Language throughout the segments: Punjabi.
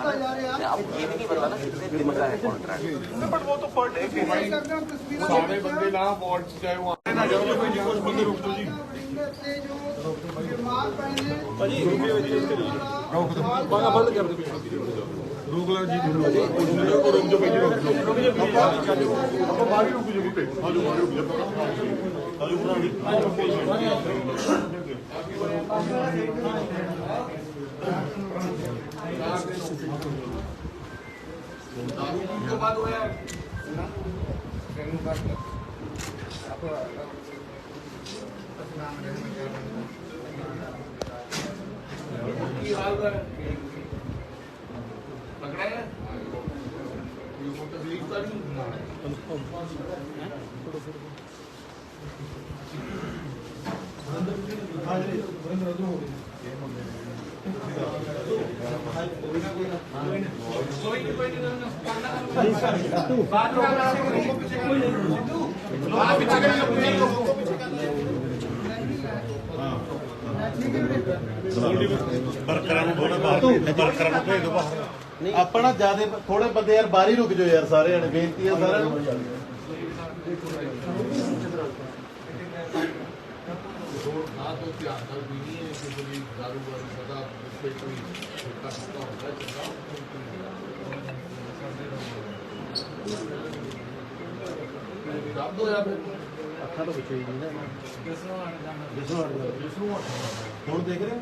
ये भी नहीं पता ना कितने दिन का है कॉन्ट्रैक्ट बट वो तो पर डे की ਸਾਰੇ ਬੰਦੇ ਨਾ ਪਹੁੰਚ ਚਾਹੇ ਉਹ ਆਏ ਨਾ ਜਾਓ ਕੋਈ ਕੁਝ ਬੰਦੇ ਰੁਕ ਜਾਓ ਜੀ ਰੁਕ ਲਓ ਜੀ ਰੁਕ ਜਾਓ ਰੁਕ ਜਾਓ ਭਾਈ ਰੁਕ ਜਾਓ ਰੁਕ ਜਾਓ ਆਪਾਂ ਬਾਹਰ ਹੀ ਰੁਕ ਜਾਓ ਬੁੱਤੇ ਆਜੋ ਬਾਹਰ ਰੁਕ ਜਾਓ ہاں ਆਜੋ ਭਰਾ ਜੀ ਆਪਣਾ ਜਿਆਦੇ ਥੋੜੇ ਬੰਦੇ ਯਾਰ ਬਾਹਰ ਹੀ ਰੁਕ ਜਾਓ ਯਾਰ ਸਾਰੇ ਜਣੇ, ਬੇਨਤੀ ਹੈ ਸਾਰਿਆਂ ਨੂੰ। ਅੱਖਾਂ ਤੋਂ ਪਿੱਛੇ ਹੀ 아까도 그 주인이네. 몇 아, 그래?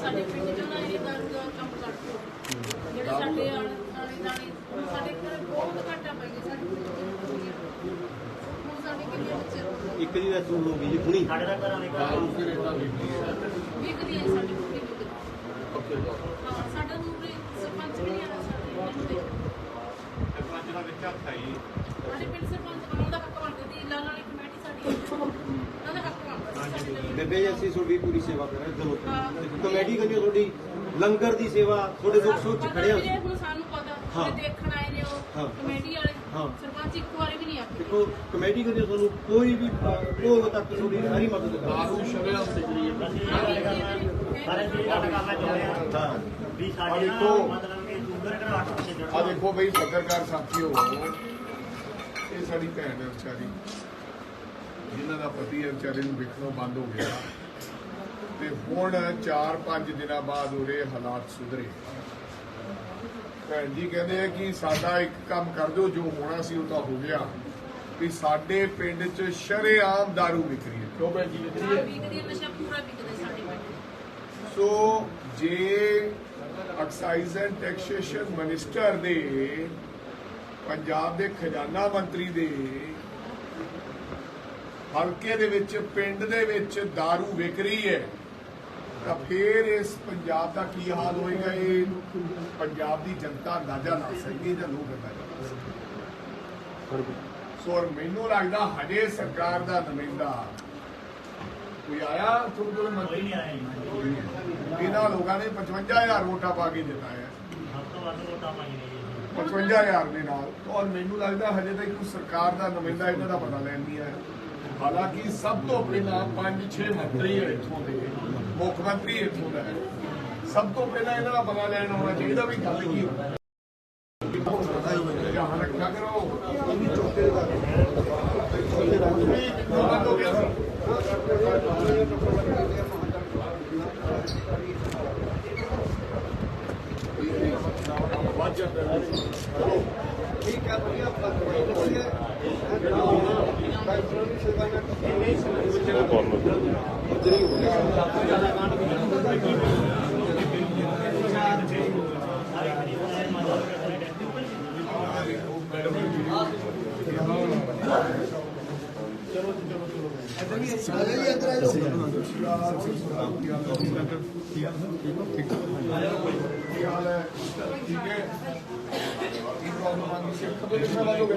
ਸਾਡੇ ਪਿੰਡ ਚੋਂ ਨਾ ਇਹ ਦਾਰੂ ਦਾ ਕੰਮ ਕਰਦੇ ਜਿਹੜੇ ਸਾਡੇ ਆਲੇ ਆਲੇ ਦਾਲੇ ਸਾਡੇ ਘਰ ਬਹੁਤ ਘਾਟਾ ਪੈ ਗਿਆ ਸਾਡੇ ਪਿੰਡ ਚ ਹੁਣ ਸਾਡੇ ਕਿੰਨੇ ਬੱਚੇ ਇੱਕ ਦੀ ਡੈਥ ਹੋ ਗਈ ਜੀ ਹੁਣੀ। ਵਿਕਦੀ ਹੈ। ਸਾਡੇ ਵਿੱਚ ਹਾਂ ਸਾਡਾ ਦੂਰੇ ਸਰਪੰਚ ਵੀ ਨਹੀਂ ਆਣਾ ਸਾਡੇ ਪਿੰਡ ਦੇ। ਸਾਡੇ ਪਿੰਡ ਸਰਪੰਚ ਬਣਨ ਦਾ ਹੱਕ ਬਣਦਾ ਸੀ ਲਾਲ ਵਾਲੀ ਕਮੇਟੀ ਸਾਡੀ ਉਹਨਾਂ ਦਾ ਹੱਕ ਬਣਦਾ ਸੀ ਬੇਬੇ ਜੀ ਅਸੀਂ ਤੁਹਾਡੀ ਪੂਰੀ ਸੇਵਾ ਕਰ ਰਹੇ ਜ਼ਰੂਰ ਹਾਂ। ਕਮੇਟੀ ਕਰੀਓ ਤੁਹਾਡੀ ਲੰਗਰ ਦੀ ਸੇਵਾ ਤੁਹਾਡੇ ਦੁੱਖ ਸੁੱਖ ਚ ਖੜੇ ਹਾਂ ਵੀਰੇ, ਹੁਣ ਸਾਨੂੰ ਪਤਾ। ਹਾਂ। ਜਿਹੜੇ ਦੇਖਣ ਆਏ ਨੇ ਹਾਂ। ਉਹ ਕਮੇਟੀ ਵਾਲੇ ਹਾਂ। ਸਰਪੰਚ ਇੱਕ ਵਾਰੀ ਵੀ ਨਹੀਂ ਆਏ ਦੇਖੋ ਕਮੇਟੀ ਕਰੀਓ ਤੁਹਾਨੂੰ ਕੋਈ ਵੀ ਕੋਈ ਤੱਕ ਤੁਹਾਡੀ ਸਾਰੀ ਮਦਦ ਕਰਾਂਗੇ ਦਾਰੂ ਸ਼ਰਿਆਂ ਸਿਕਰੀ ਸਾਰੇ ਹਾਂ ਵੀ ਆ ਸਾਡੇ ਦੇਖੋ। ਨਾਲ ਮਤਲਬ ਕਿ ਸ਼ੂਗਰ ਘਰਾਟ ਪਿੱਛੇ ਆ ਦੇਖੋ ਬਈ ਪੱਤਰਕਾਰ ਸਾਥੀਓ ਇਹ ਸਾਡੀ ਭੈਣ ਹੈ ਵਿਚਾਰੀ। ਜਿਨ੍ਹਾਂ ਦਾ ਪਤੀ ਹੈ ਵਿਚਾਰੇ ਨੂੰ ਵਿਖਣੋਂ ਬੰਦ ਹੋ ਗਿਆ। ਤੇ ਹੁਣ 4-5 ਦਿਨਾਂ ਬਾਅਦ ਉਹਦੇ ਹਾਲਾਤ ਸੁਧਰੇ। ਭੈਣ ਜੀ ਕਹਿੰਦੇ ਆ ਕਿ ਸਾਡਾ ਇੱਕ ਕੰਮ ਕਰ ਦਿਓ ਜੋ ਹੋਣਾ ਸੀ ਉਹ ਤਾਂ ਹੋ ਗਿਆ ਵੀ ਸਾਡੇ ਪਿੰਡ 'ਚ ਸ਼ਰੇਆਮ दारू ਵਿਕ ਰਹੀ ਹੈ ਕਿਉਂ ਭੈਣ ਜੀ ਵਿਕ ਰਹੀ ਹੈ ਵਿਕਦੀ ਨਸ਼ਾ ਪੂਰਾ ਵਿਕਦਾ ਸਾਡੇ ਪਿੰਡ ਸੋ ਜੇ ਐਕਸਾਈਜ਼ ਐਂਡ ਟੈਕਸੇਸ਼ਨ ਮਿਨਿਸਟਰ ਦੇ ਪੰਜਾਬ ਦੇ ਖਜ਼ਾਨਾ ਮੰਤਰੀ ਦੇ ਹਲਕੇ ਦੇ ਵਿੱਚ ਪਿੰਡ ਦੇ ਵਿੱਚ दारू ਵਿਕ ਰਹੀ ਹੈ ਤਾਂ ਫਿਰ ਇਸ ਪੰਜਾਬ ਦਾ ਕੀ ਹਾਲ ਹੋਏਗਾ? ਇਹ ਪੰਜਾਬ ਦੀ ਜਨਤਾ ਅੰਦਾਜ਼ਾ ਲਾ ਸਕਦੀ ਹੈ ਜਾਂ ਲੋਕ ਅੰਦਾਜ਼ਾ ਸੋ ਮੈਨੂੰ ਲੱਗਦਾ ਹਜੇ ਸਰਕਾਰ ਦਾ ਨੁਮਾਇੰਦਾ ਕੋਈ ਆਇਆ? ਤੁਹਾਨੂੰ ਕੋਲ ਮੰਤਰੀ ਨਹੀਂ ਜੀ। ਇਹਨਾਂ ਲੋਕਾਂ ਨੇ 55000 ਵੋਟਾਂ ਪਾ ਕੇ ਜਿਤਾਇਆ ਹੈ। ਸਭ ਤੋਂ ਵੱਧ ਵੋਟਾਂ ਪਾਈਆਂ ਨੇ ਜੀ। 55000 ਦੇ ਨਾਲ। ਔਰ ਮੈਨੂੰ ਲੱਗਦਾ ਹਜੇ ਤੱਕ ਕੋਈ ਸਰਕਾਰ ਦਾ ਨੁਮਾਇੰਦਾ ਇਹਨਾਂ ਦਾ ਪਤਾ ਲੈਣ ਨਹੀਂ ਆਇਆ ਹਾਲਾਂਕਿ ਸਭ ਤੋਂ ਪਹਿਲਾਂ 5-6 ਮੰਤਰੀ ਇੱਥੋਂ ਦੇ ਮੁੱਖ ਮੰਤਰੀ ਇੱਥੋਂ ਦਾ ਹੈ। ਸਭ ਤੋਂ ਪਹਿਲਾਂ ਇਹਨਾਂ ਦਾ ਪਤਾ ਲੈਣ ਆਉਣਾ ਚਾਹੀਦਾ ਵੀ ਗੱਲ ਕੀ ਹੋਣੀ ਧਿਆਨ ਰੱਖਿਆ ਕਰੋ। ਬੰਦ ਹੋ ਗਿਆ ਸੀ ਵੱਧ ਜਾਂਦਾ ਹੈ। ਚਲੋ ਠੀਕ ਹੈ, ਵਧੀਆ ਕੀ ਹਾਲ ਹੈ ਠੀਕ ਹੈ ਕੀ ਪ੍ਰੋਬਲਮ ਆ ਗਈ ਸੀ ਕਦੋਂ ਕਿੰਨਾ ਵਾਰ ਹੋ ਗਿਆ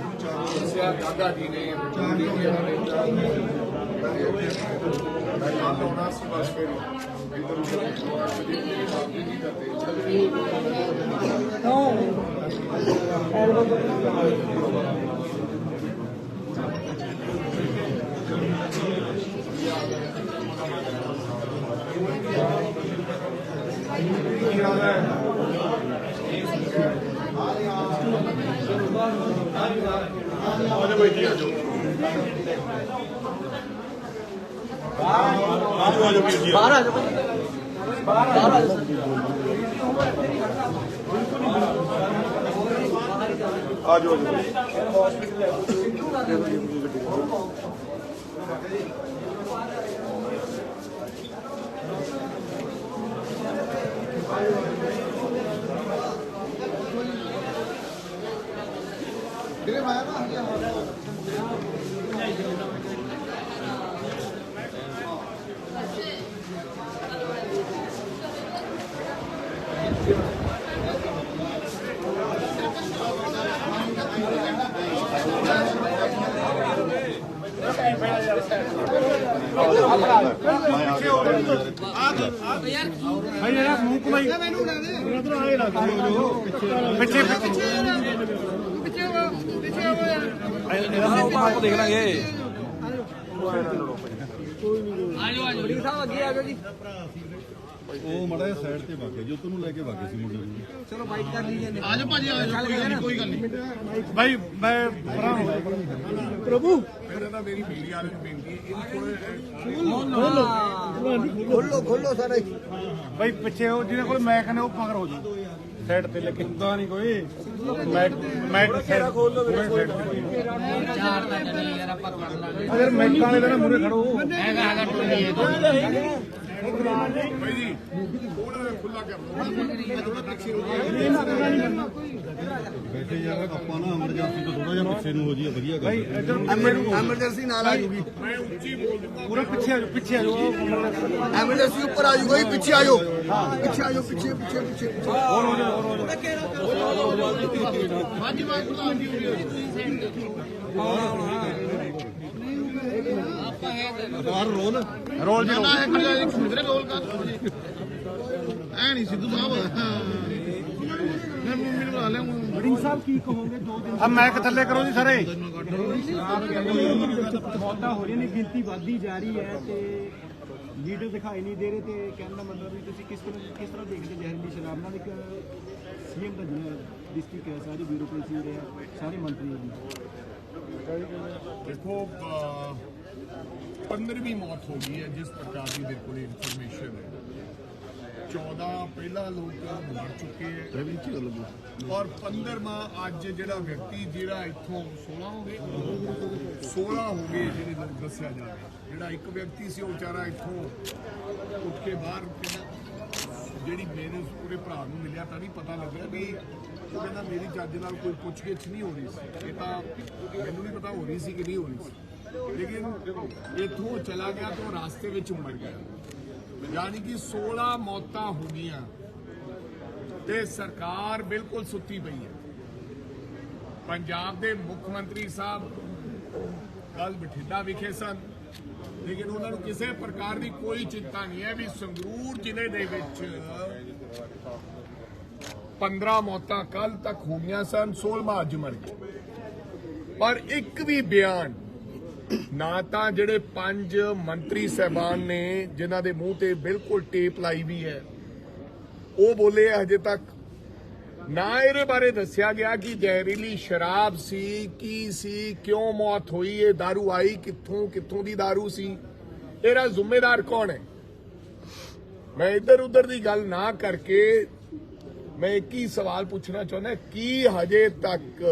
ਦੱਸਿਆ ਦਾਦਾ ਜੀ ਨੇ ਚਾਰੀ ਇਹਨਾਂ ਨੇ ਮੈਂ ਨਾਲ ਆਉਣਾ ਸੀ ਬਸ ਫਿਰ ਇੱਧਰ ਉੱਧਰ ਜੀ ਕਰਦੇ, ਚੱਲ ਕੀ ਹਾਲ ਹੈ ਆਜੋ ਬੈਠੀ ਆਜੋ ਆਜੋ ਆਜੋ ਵੀਰ ਜੀ ਬਾਹਰ ਆਜੋ ਬਾਹਰ ਆਜੋ ਆਜੋ ਭਾਈ ਜਿਹੜਾ ਮੂੰਹ ਕਮਾਈ ਉਧਰ ਆਏ ਲੱਗ ਪਿੱਛੇ ਪਿੱਛੇ ਪਿੱਛੇ ਪਿੱਛੇ ਆਓ ਦੇਖ ਲਾਂਗੇ ਕੋਈ ਨਹੀਂ ਆਜੋ। ਆਜੋ ਸਾਹਿਬ ਅੱਗੇ ਆ ਜਾਓ ਜੀ। ਉਹ ਮੜਾ ਸਾਈਡ ਤੇ ਵਾਗੇ ਜੋ ਤੈਨੂੰ ਲੈ ਕੇ ਵਾਗੇ ਸੀ ਮੁੰਡੇ ਨੂੰ। ਭਾਈ ਮੈਂ ਪਰਾਂ ਹੋ ਮੇਰਾ ਨਾ ਮੇਰੀ ਮੀਡੀਆ ਵਾਲੇ ਨੂੰ ਬੇਨਤੀ ਹੈ ਇਹ ਥੋੜੇ ਭਾਈ ਪਿੱਛੇ ਉਹ ਜਿਹਦੇ ਕੋਲ ਮੈਕ ਨੇ ਉਹ ਮਗਰ ਹੋ ਜਾ ਸਾਈਡ ਤੇ ਲੱਗੇ। ਹੁੰਦਾ ਨਹੀਂ ਕੋਈ। ਮੈਕ ਮੈਕ ਸਾਈਡ ਖੋਲ ਲੋ ਮੇਰੇ ਸਾਈਡ ਤੇ ਚਾਰ ਤਾਂ ਚੱਲੀ ਯਾਰ ਆਪਾਂ ਕਰ ਲਾਂਗੇ ਅਗਰ ਮੈਕਾਂ ਵਾਲੇ ਦਾ ਮੂਰੇ ਖੜੋ। ਭਾਈ ਜੀ ਥੋੜਾ ਜਿਹਾ ਖੁੱਲਾ ਯਾਰ ਆਪਾਂ ਨਾ ਐਮਰਜੈਂਸੀ ਤੋਂ ਥੋੜਾ ਜਿਹਾ ਪਿੱਛੇ ਨੂੰ ਹੋ ਜਾਈਏ ਵਧੀਆ ਗੱਲ ਐਮਰਜੈਂਸੀ ਨਾਲ ਆ ਜੂਗੀ। ਮੈਂ ਉੱਚੀ ਬੋਲ ਦੂੰਗਾ ਪੂਰਾ ਪਿੱਛੇ ਆ ਜਾਓ ਪਿੱਛੇ ਆ ਜਾਓ ਐਮਰਜੈਂਸੀ ਉੱਪਰ ਆ ਜੂਗਾ ਪਿੱਛੇ ਆ ਜਾਓ ਪਿੱਛੇ ਆ ਜਾਓ ਪਿੱਛੇ ਪਿੱਛੇ ਪਿੱਛੇ ਹੋਰ ਹੋ ਜਾਓ ਹੋਰ ਹੋ ਜਾਓ ਬਾਹਰ ਰੋਲ। ਰੋਲ ਜੀ ਰੋਲ। ਆ ਮੈਕ ਥੱਲੇ ਕਰੋ ਜੀ ਸਾਰੇ। ਮੌਤਾਂ ਹੋ ਰਹੀਆਂ ਨੇ ਗਿਣਤੀ ਵੱਧਦੀ ਜਾ ਰਹੀ ਹੈ ਤੇ ਲੀਡਰ ਦਿਖਾਈ ਨਹੀਂ ਦੇ ਰਹੇ ਤੇ ਕਹਿਣ ਦਾ ਮਤਲਬ ਵੀ ਤੁਸੀਂ ਕਿਸ ਤਰ੍ਹਾਂ ਕਿਸ ਤਰ੍ਹਾਂ ਦੇਖਦੇ ਜ਼ਹਿਰੀਲੀ ਸ਼ਰਾਬ ਨਾਲ? ਇੱਕ ਸੀਐਮ ਦਾ ਜਿਹੜਾ ਡਿਸਟ੍ਰਿਕਟ ਹੈ ਸਾਰੀ ਬਿਊਰੋਕ੍ਰੇਸੀ ਹੈ ਸਾਰੇ ਮੰਤਰੀ ਦੇਖੋ 15ਵੀਂ ਮੌਤ ਹੋ ਗਈ ਹੈ ਜਿਸ ਪ੍ਰਕਾਰ ਦੀ ਮੇਰੇ ਕੋਲ ਇਨਫੋਰਮੇਸ਼ਨ ਹੈ। 14 ਪਹਿਲਾਂ ਲੋਕ ਮਰ ਚੁੱਕੇ ਹੈ। ਔਰ 15ਵਾਂ ਅੱਜ ਜਿਹੜਾ ਵਿਅਕਤੀ ਜਿਹੜਾ ਇੱਥੋਂ 16 ਹੋ ਗਏ 16 ਹੋ ਗਏ ਜਿਹੜੇ ਲੋਕ ਦੱਸਿਆ ਜਾ ਰਿਹਾ। ਜਿਹੜਾ ਇੱਕ ਵਿਅਕਤੀ ਸੀ ਉਹ ਵਿਚਾਰਾ ਇੱਥੋਂ ਉੱਠ ਕੇ ਬਾਹਰ ਜਿਹੜੀ ਮੇਰੇ ਉਹਦੇ ਭਰਾ ਨੂੰ ਮਿਲਿਆ ਤਾਂ ਨਹੀਂ ਪਤਾ ਲੱਗਿਆ ਵੀ ਉਹ ਕਹਿੰਦਾ ਮੇਰੀ ਜੱਜ ਨਾਲ ਕੋਈ ਪੁੱਛਗਿੱਛ ਨਹੀਂ ਹੋ ਰਹੀ ਸੀ। ਇਹ ਤਾਂ ਮੈਨੂੰ ਨਹੀਂ ਪਤਾ ਹੋ ਰਹੀ ਸੀ ਕਿ ਨਹੀਂ ਹੋ ਰਹੀ ਸੀ। ਲੇਕਿਨ ਇੱਥੋਂ ਚਲਾ ਗਿਆ ਤਾਂ ਉਹ ਰਾਸਤੇ ਵਿੱਚ ਮਰ ਗਿਆ। ਯਾਨੀ ਕਿ 16 ਮੌਤਾਂ ਹੋ ਗਈਆਂ ਤੇ ਸਰਕਾਰ ਬਿਲਕੁਲ ਸੁੱਤੀ ਪਈ ਹੈ। ਪੰਜਾਬ ਦੇ ਮੁੱਖ ਮੰਤਰੀ ਸਾਹਿਬ ਕੱਲ ਬਠਿੰਡਾ ਵਿਖੇ ਸਨ। ਲੇਕਿਨ ਉਹਨਾਂ ਨੂੰ ਕਿਸੇ ਪ੍ਰਕਾਰ ਦੀ ਕੋਈ ਚਿੰਤਾ ਨਹੀਂ ਹੈ ਵੀ ਸੰਗਰੂਰ ਜ਼ਿਲ੍ਹੇ ਦੇ ਵਿੱਚ 15 ਮੌਤਾਂ ਕੱਲ ਤੱਕ ਹੋਈਆਂ ਸਨ 16ਵਾਂ ਅੱਜ ਮਰ ਗਏ ਪਰ ਇੱਕ ਵੀ ਬਿਆਨ ਨਾ ਤਾਂ ਜਿਹੜੇ ਪੰਜ ਮੰਤਰੀ ਸਹਿਬਾਨ ਨੇ ਜਿਨ੍ਹਾਂ ਦੇ ਮੂੰਹ ਤੇ ਬਿਲਕੁਲ ਟੇਪ ਲਾਈ ਵੀ ਹੈ ਉਹ ਬੋਲੇ ਹਜੇ ਤੱਕ ਨਾ ਇਹਦੇ ਬਾਰੇ ਦੱਸਿਆ ਗਿਆ ਕਿ ਜ਼ਹਿਰੀਲੀ ਸ਼ਰਾਬ ਸੀ ਕੀ ਸੀ ਕਿਉਂ ਮੌਤ ਹੋਈ ਇਹ दारू ਆਈ ਕਿੱਥੋਂ ਕਿੱਥੋਂ ਦੀ दारू ਸੀ ਇਹਦਾ ਜ਼ਿੰਮੇਦਾਰ ਕੌਣ ਹੈ ਮੈਂ ਇੱਧਰ ਉੱਧਰ ਦੀ ਗੱਲ ਨਾ ਕਰਕੇ ਮੈਂ ਇੱਕ ਹੀ ਸਵਾਲ ਪੁੱਛਣਾ ਚਾਹੁੰਦਾ ਕੀ ਹਜੇ ਤੱਕ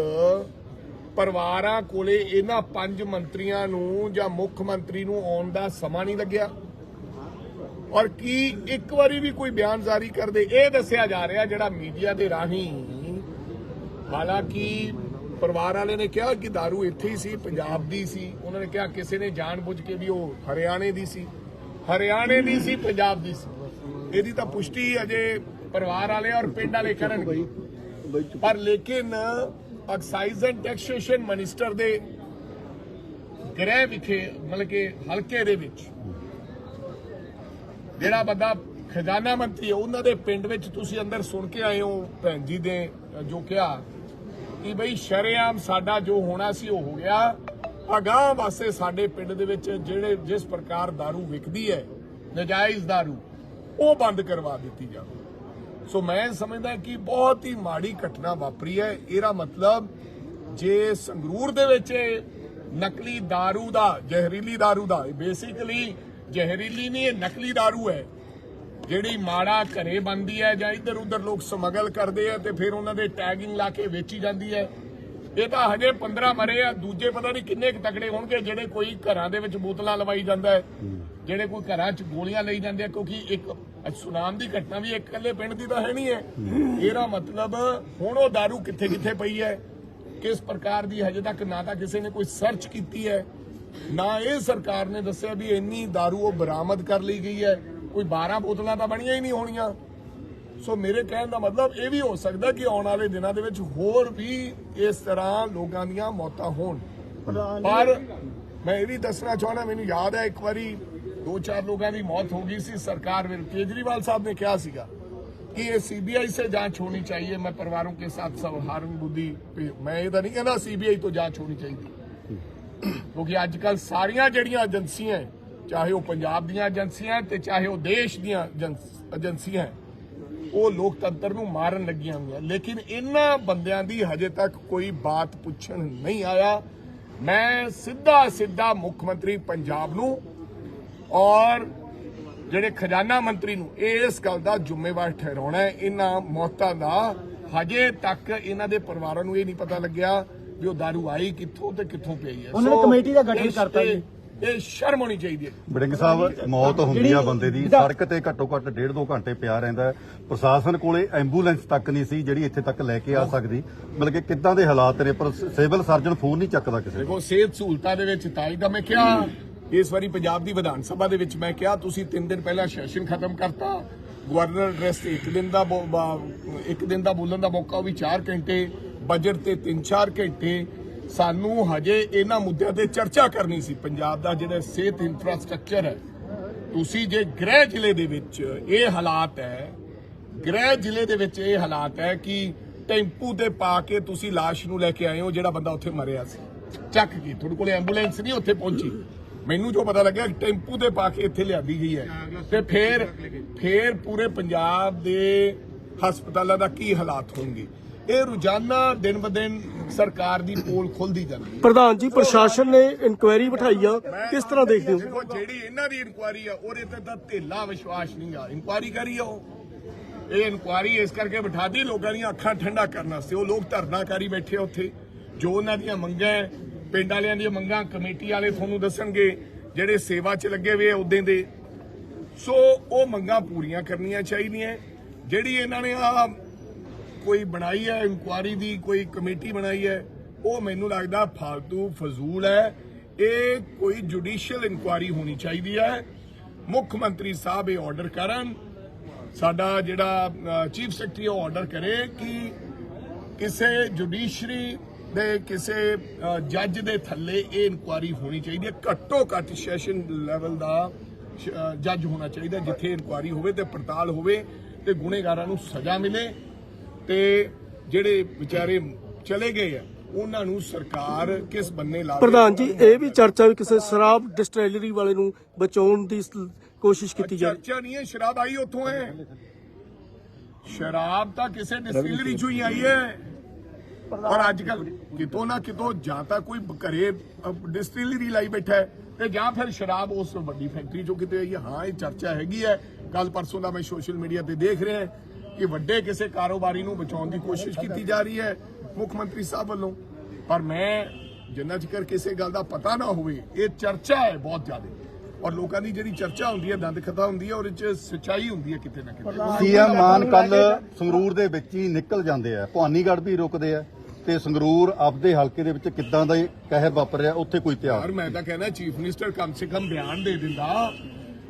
ਪਰਿਵਾਰਾਂ ਕੋਲੇ ਇਹਨਾਂ ਪੰਜ ਮੰਤਰੀਆਂ ਨੂੰ ਜਾਂ ਮੁੱਖ ਮੰਤਰੀ ਨੂੰ ਆਉਣ ਦਾ ਸਮਾਂ ਨਹੀਂ ਲੱਗਿਆ। ਔਰ ਕੀ ਇੱਕ ਵਾਰੀ ਵੀ ਕੋਈ ਬਿਆਨ ਜਾਰੀ ਕਰਦੇ, ਇਹ ਦੱਸਿਆ ਜਾ ਰਿਹਾ ਜਿਹੜਾ ਮੀਡੀਆ ਦੇ ਰਾਹੀਂ। ਹਾਲਾਂਕਿ ਪਰਿਵਾਰ ਵਾਲੇ ਨੇ ਕਿਹਾ ਕਿ दारू ਇੱਥੇ ਹੀ ਸੀ, ਪੰਜਾਬ ਦੀ ਸੀ। ਉਹਨਾਂ ਨੇ ਕਿਹਾ ਕਿਸੇ ਨੇ ਜਾਣਬੁੱਝ ਕੇ ਵੀ ਉਹ ਹਰਿਆਣੇ ਦੀ ਸੀ। ਹਰਿਆਣੇ ਦੀ ਸੀ, ਪੰਜਾਬ ਦੀ ਸੀ। ਇਹਦੀ ਤਾਂ ਪੁਸ਼ਟੀ ਅਜੇ ਪਰਿਵਾਰ ਵਾਲੇ ਔਰ ਪਿੰਡ ਵਾਲੇ ਕਰਨਗੇ। ਪਰ ਲੇਕਿਨ ਐਕਸਾਈਜ਼ ਐਂਡ ਟੈਕਸੇਸ਼ਨ ਮਿਨਿਸਟਰ ਦੇ ਗ੍ਰਹਿ ਵਿਖੇ ਮਤਲਬ ਕਿ ਹਲਕੇ ਦੇ ਵਿੱਚ ਜਿਹੜਾ ਬੰਦਾ ਖਜ਼ਾਨਾ ਮੰਤਰੀ ਹੈ ਉਹਨਾਂ ਦੇ ਪਿੰਡ ਵਿੱਚ ਤੁਸੀਂ ਅੰਦਰ ਸੁਣ ਕੇ ਆਏ ਹੋ ਭੈਣ ਜੀ ਦੇ ਅ, ਜੋ ਕਿਹਾ ਕਿ ਬਈ ਸ਼ਰੇਆਮ ਸਾਡਾ ਜੋ ਹੋਣਾ ਸੀ ਉਹ ਹੋ ਗਿਆ ਅਗਾਹ ਵਾਸਤੇ ਸਾਡੇ ਪਿੰਡ ਦੇ ਵਿੱਚ ਜਿਹੜੇ ਜਿਸ ਪ੍ਰਕਾਰ दारू ਵਿਕਦੀ ਹੈ ਨਜਾਇਜ਼ दारू ਉਹ ਬੰਦ ਕਰਵਾ ਦਿੱਤੀ ਜਾਵੇ ਸੋ ਮੈਂ ਸਮਝਦਾ ਕਿ ਬਹੁਤ ਹੀ ਮਾੜੀ ਘਟਨਾ ਵਾਪਰੀ ਹੈ ਇਹਦਾ ਮਤਲਬ ਜੇ ਸੰਗਰੂਰ ਦੇ ਵਿੱਚ ਇਹ ਨਕਲੀ दारू ਦਾ ਜ਼ਹਿਰੀਲੀ दारू ਦਾ ਬੇਸਿਕਲੀ ਜ਼ਹਿਰੀਲੀ ਨਹੀਂ ਇਹ ਨਕਲੀ दारू ਹੈ ਜਿਹੜੀ ਮਾੜਾ ਘਰੇ ਬੰਦੀ ਹੈ ਜਾਂ ਇੱਧਰ ਉੱਧਰ ਲੋਕ ਸਮਗਲ ਕਰਦੇ ਆ ਤੇ ਫਿਰ ਉਹਨਾਂ ਦੇ ਟੈਗਿੰਗ ਲਾ ਕੇ ਵੇਚੀ ਜਾਂਦੀ ਹੈ ਇਹ ਤਾਂ ਹਜੇ 15 ਮਰੇ ਆ ਦੂਜੇ ਪਤਾ ਨਹੀਂ ਕਿੰਨੇ ਕੁ ਤਕੜੇ ਹੋਣਗੇ ਜਿਹੜੇ ਕੋਈ ਘਰਾਂ ਦੇ ਵਿੱਚ ਬੋਤਲਾਂ ਲਵਾਈ ਜਾਂਦਾ ਹੈ ਜਿਹੜੇ ਕੋਈ ਘਰਾਂ 'ਚ ਗੋਲੀਆਂ ਲਈ ਜਾਂਦੇ ਆ ਕਿਉਂਕਿ ਇੱਕ ਅੱਜ ਸੁਨਾਮ ਦੀ ਘਟਨਾ ਵੀ ਇੱਕ ਇਕੱਲੇ ਪਿੰਡ ਦੀ ਤਾਂ ਹੈ ਨਹੀਂ ਹੈ ਇਹਦਾ ਮਤਲਬ ਹੁਣ ਉਹ दारू ਕਿੱਥੇ ਕਿੱਥੇ ਪਈ ਹੈ ਕਿਸ ਪ੍ਰਕਾਰ ਦੀ ਹਜੇ ਤੱਕ ਨਾ ਤਾਂ ਕਿਸੇ ਨੇ ਕੋਈ ਸਰਚ ਕੀਤੀ ਹੈ ਨਾ ਇਹ ਸਰਕਾਰ ਨੇ ਦੱਸਿਆ ਵੀ ਇੰਨੀ दारू ਉਹ ਬਰਾਮਦ ਕਰ ਲਈ ਗਈ ਹੈ ਕੋਈ 12 ਬੋਤਲਾਂ ਤਾਂ ਬਣੀਆਂ ਹੀ ਨਹੀਂ ਹੋਣੀਆਂ ਸੋ ਮੇਰੇ ਕਹਿਣ ਦਾ ਮਤਲਬ ਇਹ ਵੀ ਹੋ ਸਕਦਾ ਕਿ ਆਉਣ ਵਾਲੇ ਦਿਨਾਂ ਦੇ ਵਿੱਚ ਹੋਰ ਵੀ ਇਸ ਤਰ੍ਹਾਂ ਲੋਕਾਂ ਦੀਆਂ ਮੌਤਾਂ ਹੋਣ ਪਰ ਮੈਂ ਇਹ ਵੀ ਦੱਸਣਾ ਚਾਹੁੰਦਾ ਮੈਨੂੰ ਯਾਦ ਹੈ ਇੱਕ ਵਾਰੀ ਦੋ ਚਾਰ ਲੋਕਾਂ ਦੀ ਮੌਤ ਹੋ ਗਈ ਸੀ ਸਰਕਾਰ ਵਿੱਚ ਕੇਜਰੀਵਾਲ ਸਾਹਿਬ ਨੇ ਕਿਹਾ ਸੀਗਾ कि ये सीबीआई से जांच होनी चाहिए मैं परिवारों के साथ सहानुभूति पे मैं ਇਹ ਤਾਂ ਨਹੀਂ ਕਹਿੰਦਾ ਸੀਬੀਆਈ ਤੋਂ ਜਾਂਚ ਹੋਣੀ ਚਾਹੀਦੀ ਕਿਉਂਕਿ ਅੱਜ ਕੱਲ ਸਾਰੀਆਂ ਜਿਹੜੀਆਂ ਏਜੰਸੀਆਂ ਹੈ, ਚਾਹੇ ਉਹ ਪੰਜਾਬ ਦੀਆਂ ਏਜੰਸੀਆਂ ਹੈ ਤੇ ਚਾਹੇ ਉਹ ਦੇਸ਼ ਦੀਆਂ ਏਜੰਸ- ਏਜੰਸੀਆਂ ਹੈ, ਉਹ ਲੋਕਤੰਤਰ ਨੂੰ ਮਾਰਨ ਲੱਗੀਆਂ ਹੋਈਆਂ ਲੇਕਿਨ ਇਹਨਾਂ ਬੰਦਿਆਂ ਦੀ ਹਜੇ ਤੱਕ ਕੋਈ ਬਾਤ ਪੁੱਛਣ ਨਹੀਂ ਆਇਆ ਮੈਂ ਸਿੱਧਾ ਸਿੱਧਾ ਮੁੱਖ ਮੰਤਰੀ ਪੰਜਾਬ ਨੂੰ ਔਰ ਜਿਹੜੇ ਖਜ਼ਾਨਾ ਮੰਤਰੀ ਨੂੰ ਇਸ ਗੱਲ ਦਾ ਜ਼ਿੰਮੇਵਾਰ ਠਹਿਰਾਉਣਾ ਹੈ ਇਹਨਾਂ ਮੌਤਾਂ ਦਾ ਹਜੇ ਤੱਕ ਇਹਨਾਂ ਦੇ ਪਰਿਵਾਰਾਂ ਨੂੰ ਇਹ ਨਹੀਂ ਪਤਾ ਲੱਗਿਆ ਵੀ ਉਹ दारू ਆਈ ਕਿੱਥੋਂ ਤੇ ਕਿੱਥੋਂ ਪਈ ਹੈ। ਉਹਨਾਂ ਨੇ ਕਮੇਟੀ ਦਾ ਗਠਨ ਕਰਤਾ ਜੀ। ਇਹ ਸ਼ਰਮ ਹੋਣੀ ਚਾਹੀਦੀ ਹੈ। ਬੜਿੰਗ ਸਾਹਿਬ ਮੌਤ ਹੁੰਦੀ ਆ ਬੰਦੇ ਦੀ। ਸੜਕ ਤੇ ਘੱਟੋ ਘੱਟ ਡੇਢ ਦੋ ਘੰਟੇ ਪਿਆ ਰਹਿੰਦਾ ਹੈ। ਪ੍ਰਸ਼ਾਸਨ ਕੋਲੇ ਐਂਬੂਲੈਂਸ ਤੱਕ ਨਹੀਂ ਸੀ ਜਿਹੜੀ ਇੱਥੇ ਤੱਕ ਲੈ ਕੇ ਆ ਸਕਦੀ। ਮਤਲਬ ਕਿ ਕਿੱਦਾਂ ਦੇ ਹਾਲਾਤ ਨੇ ਪਰ ਸਿਵਲ ਸਰਜਨ ਫੋਨ ਨਹੀਂ ਚੱਕਦਾ ਕਿਸੇ ਦਾ ਦੇਖੋ ਸਿਹਤ ਸਹੂਲਤਾਂ ਦੇ ਵਿੱਚ ਤਾਂ ਹੀ ਤਾਂ ਮੈਂ ਕਿਹਾ ਇਸ ਵਾਰੀ ਪੰਜਾਬ ਦੀ ਵਿਧਾਨ ਸਭਾ ਦੇ ਵਿੱਚ ਮੈਂ ਕਿਹਾ, ਤੁਸੀਂ 3 ਦਿਨ ਪਹਿਲਾਂ ਸੈਸ਼ਨ ਖਤਮ ਕਰਤਾ। ਗਵਰਨਰ ਐਡਰੈਸ ਤੇ 1 ਦਿਨ ਦਾ ਇੱਕ ਦਿਨ ਦਾ ਬੋਲਣ ਦਾ ਮੌਕਾ, ਉਹ ਵੀ 4 ਘੰਟੇ ਬਜਟ ਤੇ 3-4 ਘੰਟੇ। ਸਾਨੂੰ ਹਜੇ ਇਹਨਾਂ ਮੁੱਦਿਆਂ ਤੇ ਚਰਚਾ ਕਰਨੀ ਸੀ। ਪੰਜਾਬ ਦਾ ਜਿਹੜਾ ਸਿਹਤ ਇਨਫਰਾਸਟ੍ਰਕਚਰ ਹੈ, ਤੁਸੀਂ ਜੇ ਗ੍ਰਹਿ ਜ਼ਿਲ੍ਹੇ ਦੇ ਵਿੱਚ ਇਹ ਹਾਲਾਤ ਹੈ, ਗ੍ਰਹਿ ਜ਼ਿਲ੍ਹੇ ਦੇ ਵਿੱਚ ਇਹ ਹਾਲਾਤ ਹੈ ਕਿ ਟੈਂਪੂ ਤੇ ਪਾ ਕੇ ਤੁਸੀਂ ਲਾਸ਼ ਨੂੰ ਲੈ ਕੇ ਆਏ ਹੋ, ਜਿਹੜਾ ਬੰਦਾ ਉੱਥੇ ਮਰਿਆ ਸੀ। ਚੱਕ ਕੇ, ਤੁਹਾਡੇ ਕੋਲ ਐਂਬੂਲੈਂਸ ਨਹੀਂ ਉੱਥੇ ਪਹੁੰਚੀ। ਮੈਨੂੰ ਜੋ ਪਤਾ ਲੱਗਿਆ ਟੈਂਪੂ ਤੇ ਪਾ ਕੇ ਇੱਥੇ ਲਿਆਂਦੀ ਗਈ ਹੈ। ਤੇ ਫਿਰ ਫਿਰ ਪੂਰੇ ਪੰਜਾਬ ਦੇ ਹਸਪਤਾਲਾਂ ਦਾ ਕੀ ਹਾਲਾਤ ਹੋਣਗੇ? ਇਹ ਰੋਜ਼ਾਨਾ ਦਿਨ ਬ ਦਿਨ ਸਰਕਾਰ ਦੀ ਪੋਲ ਖੁੱਲਦੀ ਜਾਂਦੀ ਹੈ। ਪ੍ਰਧਾਨ ਜੀ ਪ੍ਰਸ਼ਾਸਨ ਨੇ ਇਨਕੁਆਇਰੀ ਬਿਠਾਈ ਆ। ਕਿਸ ਤਰ੍ਹਾਂ ਦੇਖਦੇ ਹੋ? ਦੇਖੋ ਜਿਹੜੀ ਇਹਨਾਂ ਦੀ ਇਨਕੁਆਰੀ ਆ ਉਹਦੇ ਤੇ ਤਾਂ ਢਿੱਲਾ ਵਿਸ਼ਵਾਸ ਨਹੀਂ ਆ। ਇਨਕੁਆਰੀ ਕਰੀ ਆ ਉਹ। ਇਹ ਇਨਕੁਆਰੀ ਇਸ ਕਰਕੇ ਬਿਠਾਦੀ ਲੋਕਾਂ ਦੀਆਂ ਅੱਖਾਂ ਠੰਡਾ ਕਰਨ ਵਾਸਤੇ ਉਹ ਲੋਕ ਧਰਨਾਕਾਰੀ ਬੈਠੇ ਆ ਉੱਥੇ। ਜੋ ਉਹਨਾਂ ਦੀਆਂ ਮੰਗਾਂ ਹੈ, ਪਿੰਡ ਵਾਲਿਆਂ ਦੀਆਂ ਮੰਗਾਂ ਕਮੇਟੀ ਵਾਲੇ ਤੁਹਾਨੂੰ ਦੱਸਣਗੇ, ਜਿਹੜੇ ਸੇਵਾ 'ਚ ਲੱਗੇ ਹੋਏ ਆ ਉਦੋਂ ਦੇ। ਸੋ ਉਹ ਮੰਗਾਂ ਪੂਰੀਆਂ ਕਰਨੀਆਂ ਚਾਹੀਦੀਆਂ। ਜਿਹੜੀ ਇਹਨਾਂ ਨੇ ਆ ਕੋਈ ਬਣਾਈ ਹੈ, ਇਨਕੁਆਰੀ ਦੀ ਕੋਈ ਕਮੇਟੀ ਬਣਾਈ ਹੈ, ਉਹ ਮੈਨੂੰ ਲੱਗਦਾ ਫालतू ਫਜ਼ੂਲ ਹੈ। ਇਹ ਕੋਈ ਜੁਡੀਸ਼ੀਅਲ ਇਨਕੁਆਰੀ ਹੋਣੀ ਚਾਹੀਦੀ ਹੈ। ਮੁੱਖ ਮੰਤਰੀ ਸਾਹਿਬ ਇਹ ਆਰਡਰ ਕਰਨ। ਸਾਡਾ ਜਿਹੜਾ ਚੀਫ ਸੈਕਟਰੀ ਉਹ ਆਰਡਰ ਕਰੇ ਕਿ ਕਿਸੇ ਜੁਡੀਸ਼ਰੀ ਦੇ ਕਿਸੇ ਜੱਜ ਦੇ ਥੱਲੇ ਇਹ ਇਨਕੁਆਰੀ ਹੋਣੀ ਚਾਹੀਦੀ ਹੈ। ਘੱਟੋ ਘੱਟ ਸੈਸ਼ਨ ਲੈਵਲ ਦਾ ਜੱਜ ਹੋਣਾ ਚਾਹੀਦਾ ਜਿੱਥੇ ਇਨਕੁਆਰੀ ਹੋਵੇ ਤੇ ਪੜਤਾਲ ਹੋਵੇ ਤੇ ਗੁਨੇਗਾਰਾਂ ਨੂੰ ਸਜ਼ਾ ਮਿਲੇ ਤੇ ਜਿਹੜੇ ਵਿਚਾਰੇ ਚਲੇ ਗਏ ਆ ਉਹਨਾਂ ਨੂੰ ਸਰਕਾਰ ਕਿਸ ਬੰਨੇ ਲਾ ਪ੍ਰਧਾਨ ਜੀ ਇਹ ਵੀ ਚਰਚਾ ਵੀ ਕਿਸੇ ਸ਼ਰਾਬ ਡਿਸਟਿਲਰੀ ਵਾਲੇ ਨੂੰ ਬਚਾਉਣ ਦੀ ਕੋਸ਼ਿਸ਼ ਕੀਤੀ ਜਾ ਚਰਚਾ ਨਹੀਂ ਹੈ ਸ਼ਰਾਬ ਆਈ ਉੱਥੋਂ ਹੈ। ਸ਼ਰਾਬ ਤਾਂ ਕਿਸੇ ਡਿਸਟਿਲਰੀ ਚੋਂ ਹੀ ਆਈ ਹੈ। ਔਰ ਅੱਜ ਕੱਲ ਕਿਤੋਂ ਨਾ ਕਿਤੋਂ ਜਾਂ ਤਾਂ ਕੋਈ ਘਰੇ ਡਿਸਟਿਲਰੀ ਲਾਈ ਬੈਠਾ ਹੈ ਤੇ ਜਾਂ ਫਿਰ ਸ਼ਰਾਬ ਉਸ ਵੱਡੀ ਫੈਕਟਰੀ ਚੋਂ ਕਿਤੇ ਆਈ ਹਾਂ। ਇਹ ਚਰਚਾ ਹੈਗੀ ਹੈ। ਕੱਲ ਪਰਸੋਂ ਦਾ ਮੈਂ ਸੋਸ਼ਲ ਮੀਡੀਆ ਤੇ ਦੇਖ ਰਿਹਾ ਕਿ ਵੱਡੇ ਕਿਸੇ ਕਾਰੋਬਾਰੀ ਨੂੰ ਬਚਾਉਣ ਦੀ ਕੋਸ਼ਿਸ਼ ਕੀਤੀ ਜਾ ਰਹੀ ਹੈ ਮੁੱਖ ਮੰਤਰੀ ਸਾਹਿਬ ਵੱਲੋਂ। ਪਰ ਮੈਂ ਜਿੰਨਾ ਚਿਰ ਕਿਸੇ ਗੱਲ ਦਾ ਪਤਾ ਨਾ ਹੋਵੇ, ਇਹ ਚਰਚਾ ਹੈ ਬਹੁਤ ਜ਼ਿਆਦਾ। ਔਰ ਲੋਕਾਂ ਦੀ ਜਿਹੜੀ ਚਰਚਾ ਹੁੰਦੀ ਹੈ, ਦੰਦ ਖਤਾ ਹੁੰਦੀ ਹੈ ਔਰ ਇਹ ਚ ਸੱਚਾਈ ਹੁੰਦੀ ਹੈ ਕਿਤੇ ਨਾ ਕਿਤੇ। ਸੀਐਮ ਮਾਨ ਕੱਲ ਸੰਗਰੂਰ ਦੇ ਵਿੱਚ ਹੀ ਨਿਕਲ ਜਾਂਦੇ ਆ। ਭਵਾਨੀਗੜ੍ਹ ਵੀ ਰੁਕਦੇ ਆ। ਤੇ ਸੰਗਰੂਰ ਆਪਦੇ ਹਲਕੇ ਦੇ ਵਿੱਚ ਕਿੱਦਾਂ ਦਾ ਕਹਿਰ ਵਾਪਰ ਰਿਹਾ ਉੱਥੇ ਕੋਈ ਤਿਆਰ ਯਾਰ, ਮੈਂ ਤਾਂ ਕਹਿੰਦਾ ਚੀਫ ਮਿਨਿਸਟਰ ਕਮ ਸੇ ਕਮ ਬਿਆਨ ਦੇ ਦਿੰਦਾ।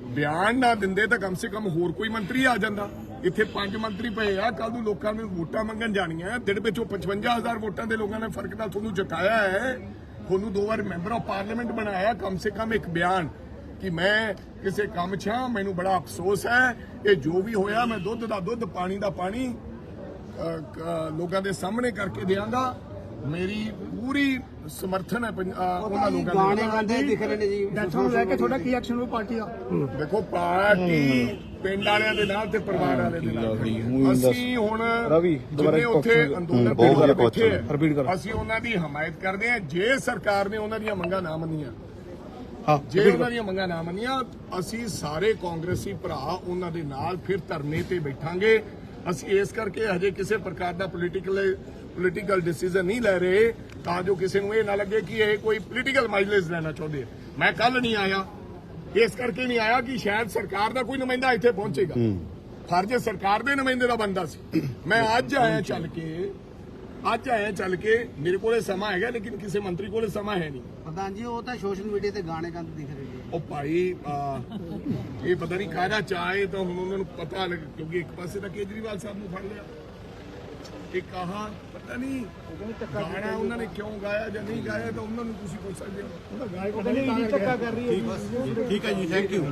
ਬਿਆਨ ਨਾ ਦਿੰਦੇ ਤਾਂ ਕਮ ਸੇ ਕਮ ਹੋਰ ਕੋਈ ਮੰਤਰੀ ਆ ਜਾਂਦਾ। ਇੱਥੇ ਪੰਜ ਮੰਤਰੀ ਪਏ ਆ ਕੱਲ ਨੂੰ ਲੋਕਾਂ ਨੂੰ ਵੋਟਾਂ ਮੰਗਣ ਜਾਣੀਆਂ ਦਿਨ ਵਿੱਚੋਂ 55000 ਵੋਟਾਂ ਦੇ ਲੋਕਾਂ ਨੇ ਫ਼ਰਕ ਨਾਲ ਤੁਹਾਨੂੰ ਜਿਤਾਇਆ ਹੈ। ਤੁਹਾਨੂੰ ਦੋ ਵਾਰ ਮੈਂਬਰ ਆਫ ਪਾਰਲੀਮੈਂਟ ਬਣਾਇਆ ਕਮ ਸੇ ਕਮ ਇੱਕ ਬਿਆਨ। ਕਿ ਮੈਂ ਕਿਸੇ ਕੰਮ 'ਚ ਹਾਂ, ਮੈਨੂੰ ਬੜਾ ਅਫਸੋਸ ਹੈ। ਇਹ ਜੋ ਵੀ ਹੋਇਆ, ਮੈਂ ਦੁੱਧ ਦਾ ਦੁੱਧ, ਪਾਣੀ ਦਾ ਪਾਣੀ। ਲੋਕਾਂ ਦੇ ਸਾਹਮਣੇ ਕਰਕੇ ਦਿਆਂਗਾ। ਮੇਰੀ ਪੂਰੀ ਸਮਰਥਨ ਹੈ ਉਹਨਾਂ ਲੋਕਾਂ ਗਾਣੇ ਦੇ ਗਾਉਂਦੇ ਦਿਖ ਰਹੇ ਨੇ ਜੀ। ਡੈਥ ਨੂੰ ਲੈ ਕੇ ਤੁਹਾਡਾ ਕੀ ਐਕਸ਼ਨ ਹੋਊ ਪਾਰਟੀ ਦਾ? ਦੇਖੋ ਪਾਰਟੀ ਪਿੰਡ ਵਾਲਿਆਂ ਦੇ ਨਾਲ ਤੇ ਪਰਿਵਾਰ ਵਾਲਿਆਂ ਦੇ ਨਾਲ। ਅਸੀਂ ਹੁਣ ਜਿੰਨੇ ਉੱਥੇ ਅੰਦੋਲਨ ਵਧੀਆ ਬੈਠੇ ਅਸੀਂ ਉਹਨਾਂ ਦੀ ਹਮਾਇਤ ਕਰਦੇ ਹਾਂ। ਜੇ ਸਰਕਾਰ ਨੇ ਉਹਨਾਂ ਦੀਆਂ ਮੰਗਾਂ ਨਾ ਮੰਨੀਆਂ ਜੇ ਉਹਨਾਂ ਦੀਆਂ ਮੰਗਾਂ ਨਾ ਮੰਨੀਆਂ ਅਸੀਂ ਸਾਰੇ ਕਾਂਗਰਸੀ ਭਰਾ ਉਹਨਾਂ ਦੇ ਨਾਲ ਫਿਰ ਧਰਨੇ ਤੇ ਬੈਠਾਂਗੇ। ਅਸੀਂ ਇਸ ਕਰਕੇ ਹਜੇ ਕਿਸੇ ਪ੍ਰਕਾਰ ਦਾ ਪੋਲੀਟੀਕਲ ਪੋਲੀਟੀਕਲ ਡਿਸੀਜਨ ਨਹੀਂ ਲੈ ਰਹੇ ਤਾਂ ਜੋ ਕਿਸੇ ਨੂੰ ਇਹ ਨਾ ਲੱਗੇ ਕਿ ਇਹ ਕੋਈ ਪੋਲੀਟੀਕਲ ਮਾਈਲੇਜ ਲੈਣਾ ਚਾਹੁੰਦੇ ਆ। ਮੈਂ ਕੱਲ ਨਹੀਂ ਆਇਆ। ਇਸ ਕਰਕੇ ਨਹੀਂ ਆਇਆ ਕਿ ਸ਼ਾਇਦ ਸਰਕਾਰ ਦਾ ਕੋਈ ਨੁਮਾਇੰਦਾ ਇੱਥੇ ਪਹੁੰਚੇਗਾ। ਫਰਜ਼ ਸਰਕਾਰ ਦੇ ਨੁਮਾਇੰਦੇ ਦਾ ਬੰਦਾ ਸੀ। ਮੈਂ ਅੱਜ ਆਇਆ ਚੱਲ ਕੇ ਅੱਜ ਆਇਆ ਚੱਲ ਕੇ ਮੇਰੇ ਕੋਲੇ ਸਮਾਂ ਹੈਗਾ ਲੇਕਿਨ ਕਿਸੇ ਮੰਤਰੀ ਕੋਲੇ ਸਮਾਂ ਹੈ ਨਹੀਂ। ਪ੍ਰਧਾਨ ਜੀ ਉਹ ਤਾਂ ਸੋਸ਼ਲ ਮੀਡੀਆ ਤੇ ਗਾਣੇ ਗਾਉਂਦੇ ਦਿਖ ਰਹੇ ਨੇ। ਉਹ ਭਾਈ ਆ, ਇਹ ਪਤਾ ਨਹੀਂ ਕਾਹਦਾ ਚਾਹੇ ਤਾਂ ਹੁਣ ਉਹਨਾਂ ਨੂੰ ਪਤਾ ਲੱਗ ਕਿਉਂਕਿ ਇੱਕ ਪਾਸੇ ਤਾਂ ਕੇਜਰੀਵਾਲ ਸਾਹਿਬ ਨੂੰ ਫੜ ਲਿਆ। ਇੱਕ ਆਹ ਪਤਾ ਨਹੀਂ ਗਾਣਾ ਉਹਨਾਂ ਨੇ ਕਿਉਂ ਗਾਇਆ ਜਾਂ ਨਹੀਂ ਗਾਇਆ ਤਾਂ ਉਹਨਾਂ ਨੂੰ ਤੁਸੀਂ ਪੁੱਛ ਸਕਦੇ ਹੋ। ਧੱਕਾ ਕਰ ਰਹੀ ਹੈ ਠੀਕ ਹੈ ਜੀ ਥੈਂਕ ਯੂ